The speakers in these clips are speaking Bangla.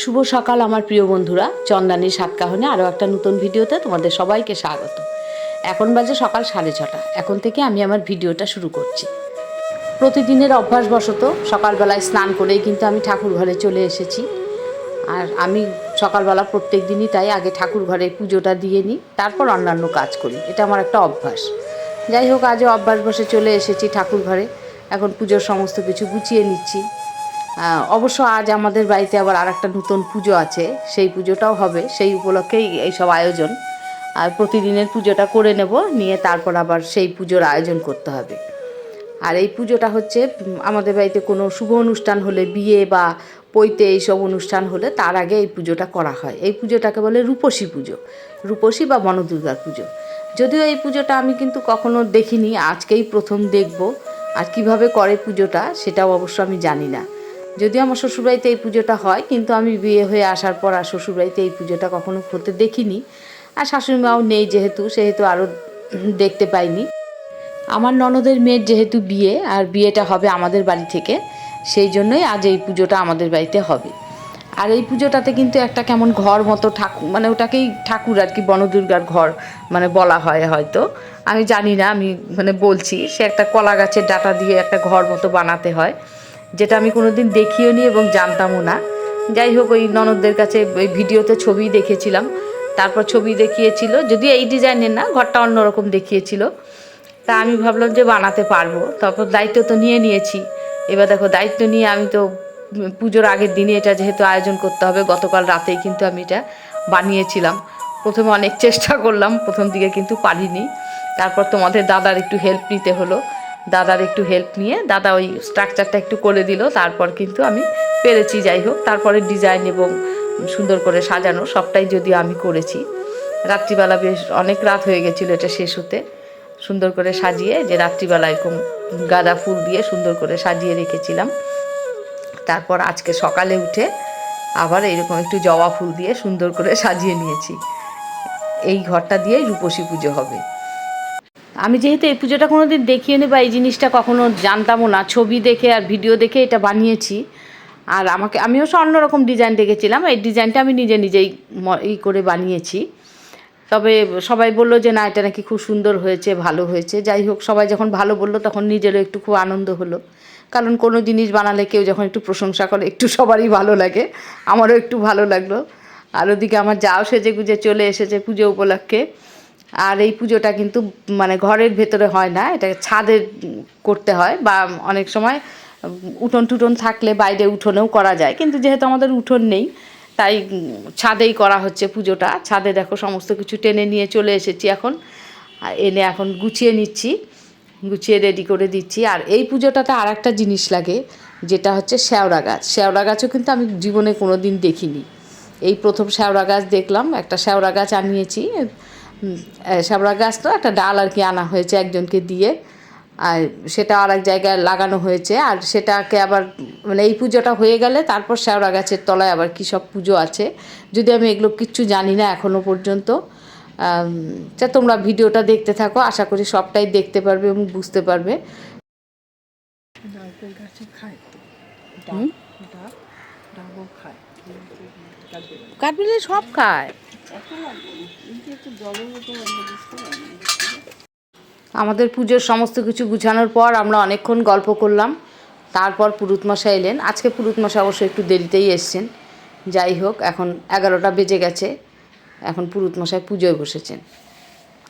শুভ সকাল, আমার প্রিয় বন্ধুরা। চন্দানীর সাতকাহনে আরও একটা নতুন ভিডিওতে তোমাদের সবাইকে স্বাগত। এখন বাজে সকাল সাড়ে ছটা। এখন থেকে আমি আমার ভিডিওটা শুরু করছি। প্রতিদিনের অভ্যাসবশত সকালবেলায় স্নান করেই কিন্তু আমি ঠাকুর ঘরে চলে এসেছি। আর আমি সকালবেলা প্রত্যেক দিনই তাই আগে ঠাকুর ঘরে পুজোটা দিয়ে নিই, তারপর অন্যান্য কাজ করি। এটা আমার একটা অভ্যাস। যাই হোক, আজও অভ্যাস বসে চলে এসেছি ঠাকুর ঘরে এখন পুজোর সমস্ত কিছু গুছিয়ে নিচ্ছি। অবশ্য আজ আমাদের বাড়িতে আবার আর একটা নতুন পুজো আছে। সেই পুজোটাও হবে, সেই উপলক্ষেই এইসব আয়োজন। আর প্রতিদিনের পুজোটা করে নেব, নিয়ে তারপর আবার সেই পুজোর আয়োজন করতে হবে। আর এই পুজোটা হচ্ছে আমাদের বাড়িতে কোনো শুভ অনুষ্ঠান হলে বিয়ে বা পৈতে এইসব অনুষ্ঠান হলে তার আগে এই পুজোটা করা হয়। এই পুজোটাকে বলে রূপসী পুজো, রূপসী বা বনদুর্গার পুজো। যদিও এই পুজোটা আমি কিন্তু কখনো দেখিনি, আজকেই প্রথম দেখব। আর কীভাবে করে পুজোটা, সেটাও অবশ্য আমি জানি না। যদিও আমার শ্বশুরবাড়িতে এই পুজোটা হয়, কিন্তু আমি বিয়ে হয়ে আসার পর আর শ্বশুরবাড়িতে এই পুজোটা কখনো হতে দেখিনি। আর শাশুড়ি মাও নেই যেহেতু, সেহেতু আরও দেখতে পাইনি। আমার ননদের মেয়ের যেহেতু বিয়ে, আর বিয়েটা হবে আমাদের বাড়ি থেকে, সেই জন্যই আজ এই পুজোটা আমাদের বাড়িতে হবে। আর এই পুজোটাতে কিন্তু একটা কেমন ঘর মতো ঠাকুর মানে ওটাকেই ঠাকুর আর কি, বনদুর্গার ঘর মানে বলা হয় হয়তো। আমি জানি না, আমি মানে বলছি, সে একটা কলা গাছের ডাটা দিয়ে একটা ঘর মতো বানাতে হয়। যেটা আমি কোনোদিন দেখিও নি এবং জানতামও না। যাই হোক, ওই ননদদের কাছে ওই ভিডিওতে ছবি দেখেছিলাম। তারপর ছবি দেখিয়েছিল, যদিও এই ডিজাইনের না, ঘরটা অন্যরকম দেখিয়েছিল। তা আমি ভাবলাম যে বানাতে পারব। তারপর দায়িত্ব তো নিয়ে নিয়েছি। এবার দেখো, দায়িত্ব নিয়ে আমি তো পুজোর আগের দিনে এটা যেহেতু আয়োজন করতে হবে, গতকাল রাতেই কিন্তু আমি এটা বানিয়েছিলাম। প্রথমে অনেক চেষ্টা করলাম, প্রথম দিকে কিন্তু পারিনি। তারপর তোমাদের দাদার একটু হেল্প নিতে হলো। দাদার একটু হেল্প নিয়ে, দাদা ওই স্ট্রাকচারটা একটু করে দিল, তারপর কিন্তু আমি পেরেছি, যাই হোক। তারপরে ডিজাইন এবং সুন্দর করে সাজানো, সবটাই যদিও আমি করেছি। রাত্রিবেলা বেশ অনেক রাত হয়ে গেছিল এটা শেষ হতে। সুন্দর করে সাজিয়ে, যে রাত্রিবেলা এরকম গাঁদা ফুল দিয়ে সুন্দর করে সাজিয়ে রেখেছিলাম। তারপর আজকে সকালে উঠে আবার এরকম একটু জবা ফুল দিয়ে সুন্দর করে সাজিয়ে নিয়েছি। এই ঘরটা দিয়েই রূপসী পুজো হবে। আমি যেহেতু এই পুজোটা কোনো দিন দেখিয়ে বা এই জিনিসটা কখনো জানতামও না, ছবি দেখে আর ভিডিও দেখে এটা বানিয়েছি। আর আমাকে আমিও সব অন্যরকম ডিজাইন দেখেছিলাম, এই ডিজাইনটা আমি নিজে নিজেই ই করে বানিয়েছি। তবে সবাই বলল যে, না, এটা নাকি খুব সুন্দর হয়েছে, ভালো হয়েছে। যাই হোক, সবাই যখন ভালো বলল, তখন নিজেরও একটু খুব আনন্দ হলো। কারণ কোনো জিনিস বানালে কেউ যখন একটু প্রশংসা করে, একটু সবারই ভালো লাগে। আমারও একটু ভালো লাগল। আর ওদিকে আমার যাও সেজে গুজে চলে এসেছে পুজো উপলক্ষে। আর এই পুজোটা কিন্তু মানে ঘরের ভেতরে হয় না, এটা ছাদে করতে হয় বা অনেক সময় উঠোন টুটন থাকলে বাইরে উঠোনেও করা যায়, কিন্তু যেহেতু আমাদের উঠোন নেই, তাই ছাদেই করা হচ্ছে পুজোটা। ছাদে দেখো সমস্ত কিছু টেনে নিয়ে চলে এসেছি এখন এনে এখন গুছিয়ে নিচ্ছি, গুছিয়ে রেডি করে দিচ্ছি। আর এই পুজোটাতে আর একটা জিনিস লাগে, যেটা হচ্ছে শ্যাওড়া গাছ। শ্যাওড়া গাছও কিন্তু আমি জীবনে কোনো দিন দেখিনি। এই প্রথম শ্যাওড়া গাছ দেখলাম, একটা শ্যাওড়া গাছ আনিয়েছি উম, আহ, শ্যাওড়া গাছ তো একটা ডাল আর কি আনা হয়েছে একজনকে দিয়ে। আর সেটা আর এক জায়গায় লাগানো হয়েছে। আর সেটাকে আবার মানে এই পুজোটা হয়ে গেলে তারপর শ্যাওড়া গাছের তলায় আবার কী সব পুজো আছে। যদি আমি এগুলো কিচ্ছু জানি না এখনও পর্যন্ত তা তোমরা ভিডিওটা দেখতে থাকো। আশা করি সবটাই দেখতে পারবে এবং বুঝতে পারবে নারকেল গাছে খায় তো হুম? ডাব ডাব ডাবও খায় কাটবে না। কাঠবিড়ালি সব খায়। আমাদের পুজোর সমস্ত কিছু গুছানোর পর আমরা অনেকক্ষণ গল্প করলাম। তারপর পুরুত মশাই এলেন। আজকে পুরুত অবশ্য একটু দেরিতেই এসছেন। যাই হোক, এখন এগারোটা বেজে গেছে। এখন পুরুত মশাই পুজোয় বসেছেন।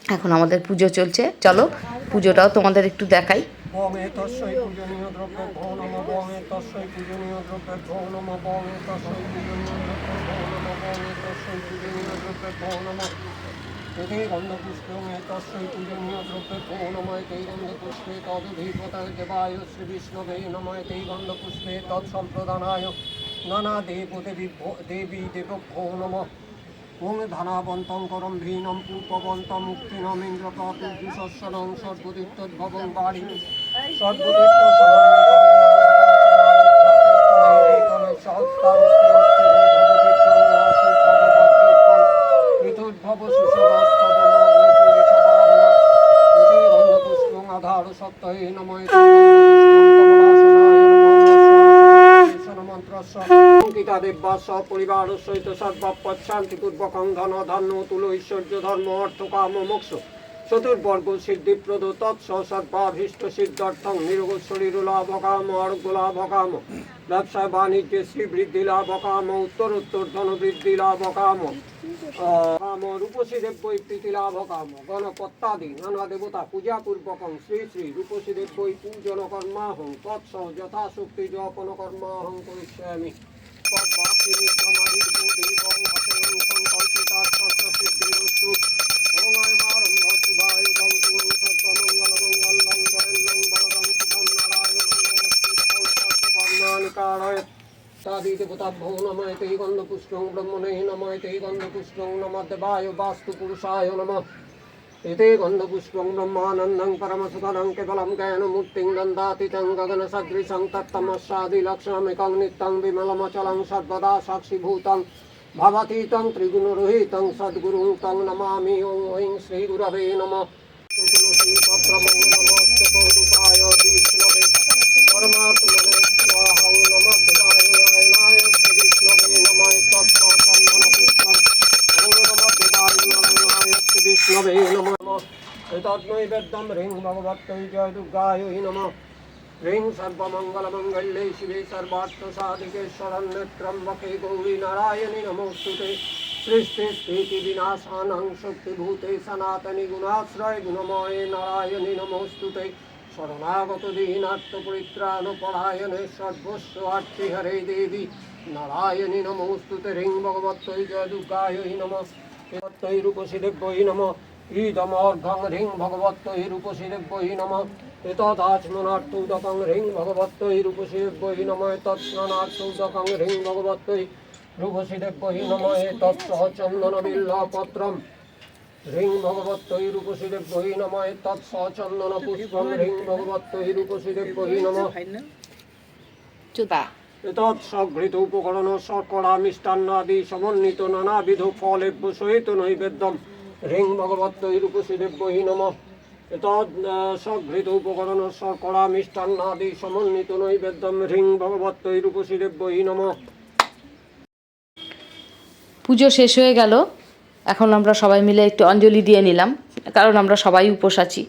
এখন আমাদের পুজো চলছে। চলো, পুজোটাও তোমাদের একটু দেখাই। বমে তস্যৈ পূজনীয় দ্রব্য ভো নম বমে তস্যৈ পূজনীয় দ্রব্য ভো নম বমে তস্যৈ পূজনীয় দ্রব্য ভো নম বমে তস্যৈ পূজনীয় দ্রব্য ভো নম এতে গন্ধপুষ্পে মে তস্যৈ পূজনীয় দ্রব্য ভো নম এতে গন্ধপুষ্পে তদধিপতায় দেবায় শ্রী বিষ্ণবে নম এতে গন্ধপুষ্পে তৎসম্প্রদানায় নানা দেবদেবী দেবী দেব ভো নমঃ ওং ধনাবন্तं করম ভীনম পূপবন্तं মুক্তিনম ইন্দ্রপাপুষস্বরং সর্বদিত্তদ্ভবং বাড়ি সর্বদিত্ত আধার সপ্তাহে নময় দেব্যা সপরিবার সহিত সর্বাপদ, শান্তিপূর্বকং ধন ধন্য, তুল, ঐশ্বর্য, ধর্ম, অর্থ, কাম, মোক্ষ। চতুর্বর্গ, সিদ্ধিপ্রদ, তৎস, সর্বাভীষ্ট, সিদ্ধার্থং নিরোগ শরীর লাভ কাম আরোগ্য লাভ কাম ব্যবসায়, বাণিজ্যে, শ্রীবৃদ্ধি লাভ কাম উত্তর উত্তর ধন বৃদ্ধি লাভ কাম কাম রূপসী দেব্যই প্রীতি লাভ কাম গণপত্যাদি নানা দেবতা পূজা পূর্বকং শ্রী শ্রী রূপসী দেব্যই পূজন কর্মাহং তৎস, যথাশক্তি জপন কর্মাহং করিষ্যামি। সমাধির বুদ্ধিবং হতেন সংকল্পিতার্থস্য সিদ্ধিরস্তু ওম আয়মারম্ভ শুভায় ভবতু সর্বমঙ্গলমঙ্গলং বরেণ্যং বরদং শুভং নারায়ণং নমস্কৃত্যং সর্বকর্মাণি নময়তে গন্ধপুষ্পং নমদেবায় বাস্তু পুরুষায় নমঃ এতে গন্ধপুষ্পং ব্রহ্মানন্দং পরমসুধরং কেবলং জ্ঞানমূর্তিং দন্দাতি তং গগনসদৃশং তত্তমস্বাদিলক্ষ্যমেকং নিত্যং বিমলমচলং সর্বদা সাক্ষিভূতং ভবতি তং ত্রিগুণরোহিতং সদ্গুরুং তং নমামি ওং ঐং শ্রীগুরবে নম পরমাত্মনে স্বাহং নমদ্ভায় শ্রীকৃষ্ণ এতদ্নৈবেদ্যম হ্রিং ভগবত্তৈ জয় দুর্গায় নমঃ। হ্রিং সর্বমঙ্গলমঙ্গল্যে শিবে সর্বার্থসাধিকে শরণ্যত্রম্বকে গৌরী নারায়ণী নমস্তুতে। সৃষ্টি স্থিতি বিনাশানং শক্তিভূতে সনাতনী গুণাশ্রয় গুণময়ে নারায়ণী নমস্তুতে। শরণাগত দীনার্থ পরিত্রাণ পরায়ণে সর্বস্ব আর্থি হরে দেবী। নারায়ণী নমস্তুতে রিং ভগবত্তৈ জয় দুর্গায় নমস্তৈ রূপসী দেব্যই নম। ঈদমর্ঘং রিং ভগবত্তৈ রূপসী দেব্যই নম এতদাচমনার্থৌদকং রিং ভগবত্তৈ রূপসী দেব্যই নম তৎস্নানার্থৌদকং রিং ভগবত্তৈ রূপসী দেব্যই নম তৎসহ চন্দন বিল্লপত্রম হ্রিং ভগবত্তৈ রূপসী দেব্যই নম তৎসহ চন্দন পুষ্পম হ্রিং ভগবত্তৈ রূপসী দেব্যই নম চুতা এতৎ সঘৃত উপকরণ শর্করা মিষ্টান্নাদি সমন্বিত নানাবিধ ফলেভ্য সহিত নৈবেদ্যম হ্রিং ভগবত্তৈ রূপসী দেব্যই নম। সঘৃত উপকরণ শর্করা মিষ্টান্নাদি সমন্বিত নৈবেদ্যম ভগবত্তৈ রূপসী দেব্যই নম। পুজো শেষ হয়ে গেল। এখন আমরা সবাই মিলে একটু অঞ্জলি দিয়ে নিলাম, কারণ আমরা সবাই উপোস আছি।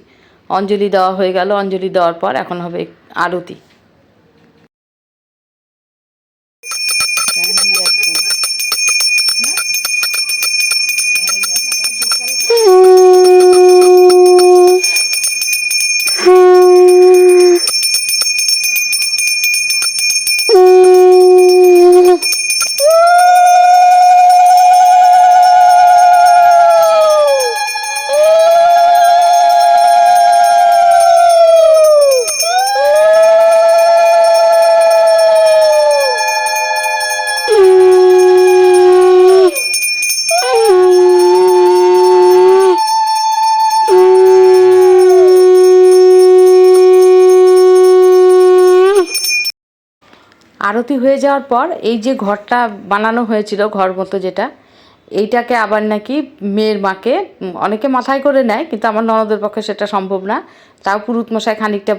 অঞ্জলি দেওয়া হয়ে গেল, অঞ্জলি দেওয়ার পর এখন হবে আরতি। আরতি হয়ে যাওয়ার পর এই যে ঘরটা বানানো হয়েছিল, ঘর মতো যেটা, এইটাকে আবার নাকি মেয়ের মাকে অনেকে মাথায় করে নেয়, কিন্তু আমার ননদের পক্ষে সেটা সম্ভব না। তাও পুরুত মশাই খানিকটা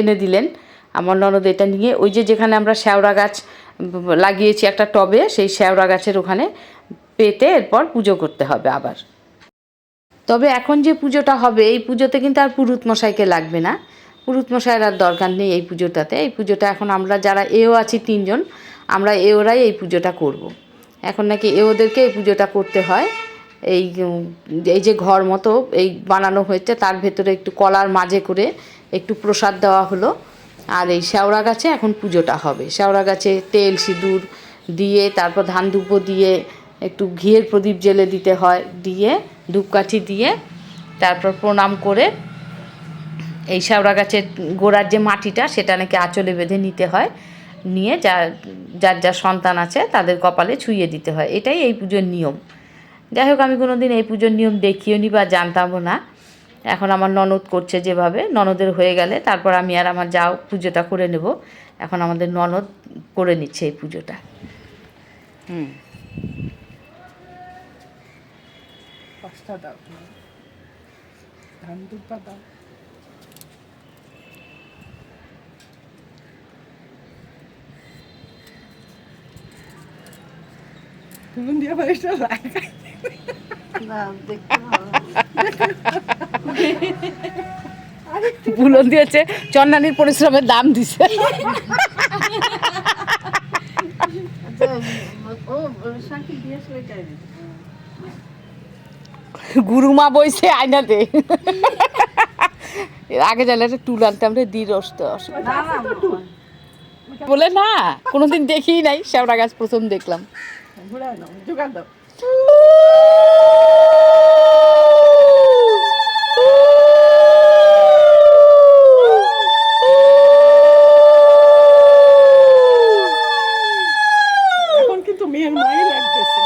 এনে দিলেন। আমার ননদ এটা নিয়ে, ওই যে যেখানে আমরা শ্যাওড়া গাছ লাগিয়েছি একটা টবে, সেই শ্যাওড়া গাছের ওখানে পেতে এরপর পুজো করতে হবে আবার। তবে এখন যে পুজোটা হবে, এই পুজোতে কিন্তু আর পুরুত মশাইকে লাগবে না। পুরুত মশাইয়ের আর দরকার নেই এই পুজোটাতে। এই পুজোটা এখন আমরা যারা এও আছি তিনজন, আমরা এওরাই এই পুজোটা করব। এখন নাকি এওদেরকে এই পুজোটা করতে হয়। এই এই যে ঘর মতো এই বানানো হয়েছে, তার ভেতরে একটু কলার মাঝে করে একটু প্রসাদ দেওয়া হলো। আর এই শ্যাওড়া গাছে এখন পুজোটা হবে। শ্যাওড়া গাছে তেল, সিঁদুর দিয়ে, তারপর ধান ধূপও দিয়ে, একটু ঘিয়ের প্রদীপ জেলে দিতে হয়, দিয়ে, ধূপকাঠি দিয়ে, তারপর প্রণাম করে এই শ্যাওড়া গাছের গোড়ার যে মাটিটা সেটা নাকি আঁচলে বেঁধে নিতে হয়। নিয়ে যা যার যার সন্তান আছে তাদের কপালে ছুঁয়ে দিতে হয়। এটাই এই পুজোর নিয়ম। যাই হোক আমি কোনো দিন এই পুজোর নিয়ম দেখিও নি বা জানতামও না। এখন আমার ননদ করছে যেভাবে। ননদের হয়ে গেলে তারপর আমি আর আমার যাও পুজোটা করে নেব। এখন আমাদের ননদ করে নিচ্ছে এই পুজোটা। হুম। দাও ধান দাও। তুমি দিয়ে বাড়িটা লাগাই বুলন দিয়েছে চন্দানির পরিশ্রমের দাম দিছে গুরুমা বইছে আয়নাতে আগে জানলে একটা টুল আনতাম রে দি বলে না কোনোদিন দেখি নাই শ্যাওড়া গাছ প্রথম দেখলাম জোগাড় দাও এখন কিন্তু মেয়ের মাই লাগতেছে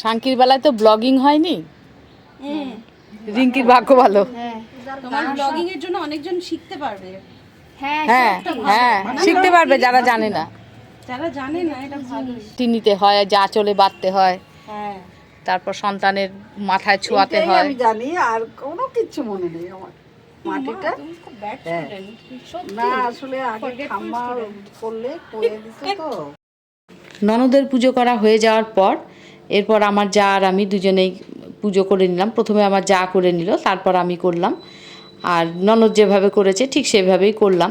শাঙ্কির বেলায় তো ব্লগিং হয়নি? রিঙ্কির ভাগ্য ভালো। তোমার ব্লগিং এর জন্য অনেকজন শিখতে পারবে। হ্যাঁ হ্যাঁ শিখতে পারবে। যারা জানে না। যারা জানে না এটা ভালো টিনিতে হয় যা চলে বাঁধতে হয়। হ্যাঁ। তারপর সন্তানের মাথায় ছোঁয়াতে হয়। আমি জানি আর কোনো কিচ্ছু মনে নেই আমার। মাটিটা? হ্যাঁ। স্টুডেন্ট না আসলে আগে খাম্বা করলে করে দিত তো। ননদের পুজো করা হয়ে যাওয়ার পর এরপর আমার যা আর আমি দুজনেই পুজো করে নিলাম। প্রথমে আমার যা করে নিল, তারপর আমি করলাম। আর ননদ যেভাবে করেছে, ঠিক সেভাবেই করলাম।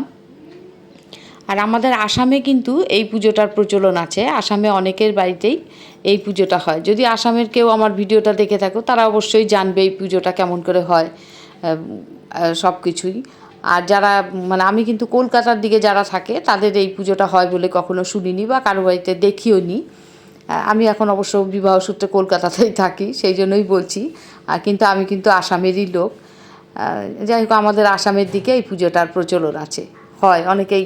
আর আমাদের আসামে কিন্তু এই পুজোটার প্রচলন আছে। আসামে অনেকের বাড়িতেই এই পুজোটা হয়। যদি আসামের কেউ আমার ভিডিওটা দেখে থাকো, তারা অবশ্যই জানবে এই পুজোটা কেমন করে হয় সব কিছুই আর যারা মানে আমি কিন্তু কলকাতার দিকে যারা থাকে, তাদের এই পুজোটা হয় বলে কখনো শুনিনি বা কারও বাড়িতে দেখিও নি আমি এখন অবশ্য বিবাহ সূত্রে কলকাতাতেই থাকি, সেই জন্যই বলছি। আর কিন্তু আমি কিন্তু আসামেরই লোক। যাই হোক, আমাদের আসামের দিকে এই পুজোটার প্রচলন আছে। হয়, অনেকেই,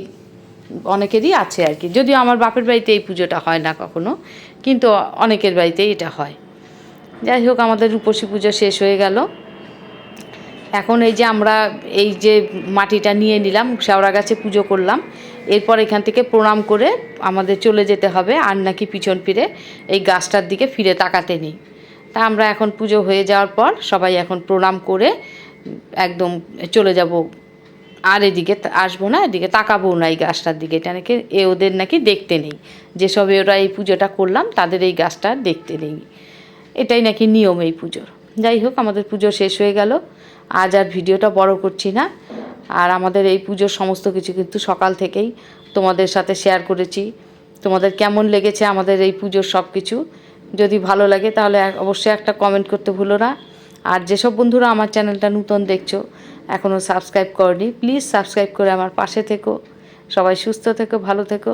অনেকেরই আছে আর কি। যদিও আমার বাপের বাড়িতে এই পুজোটা হয় না কখনো, কিন্তু অনেকের বাড়িতেই এটা হয়। যাই হোক, আমাদের রূপসী পুজো শেষ হয়ে গেল। এখন এই যে আমরা এই যে মাটিটা নিয়ে নিলাম শেওড়া গাছে পুজো করলাম এরপর এখান থেকে প্রণাম করে আমাদের চলে যেতে হবে, আর নাকি পিছন ফিরে এই গাছটার দিকে ফিরে তাকাতে নেই। তা আমরা এখন পুজো হয়ে যাওয়ার পর সবাই এখন প্রণাম করে একদম চলে যাব। আর এদিকে আসব না, এদিকে তাকাবো না এই গাছটার দিকে। এটা নাকি এ ওদের নাকি দেখতে নেই। যেসব ওরা এই পুজোটা করলাম, তাদের এই গাছটা দেখতে নেই। এটাই নাকি নিয়ম এই পুজোর। যাই হোক, আমাদের পুজো শেষ হয়ে গেল। আজ আর ভিডিওটা বড় করছি না। আর আমাদের এই পুজোর সমস্ত কিছু কিন্তু সকাল থেকেই তোমাদের সাথে শেয়ার করেছি। তোমাদের কেমন লেগেছে আমাদের এই পুজোর সব কিছু যদি ভালো লাগে তাহলে অবশ্যই একটা কমেন্ট করতে ভুলো না। আর যেসব বন্ধুরা আমার চ্যানেলটা নতুন দেখছ এখনও সাবস্ক্রাইব করনি প্লিজ সাবস্ক্রাইব করে আমার পাশে থেকো। সবাই সুস্থ থেকো, ভালো থেকো।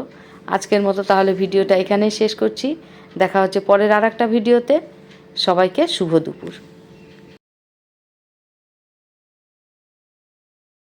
আজকের মতো তাহলে ভিডিওটা এখানেই শেষ করছি। দেখা হচ্ছে পরের আর একটা ভিডিওতে। সবাইকে শুভ দুপুর।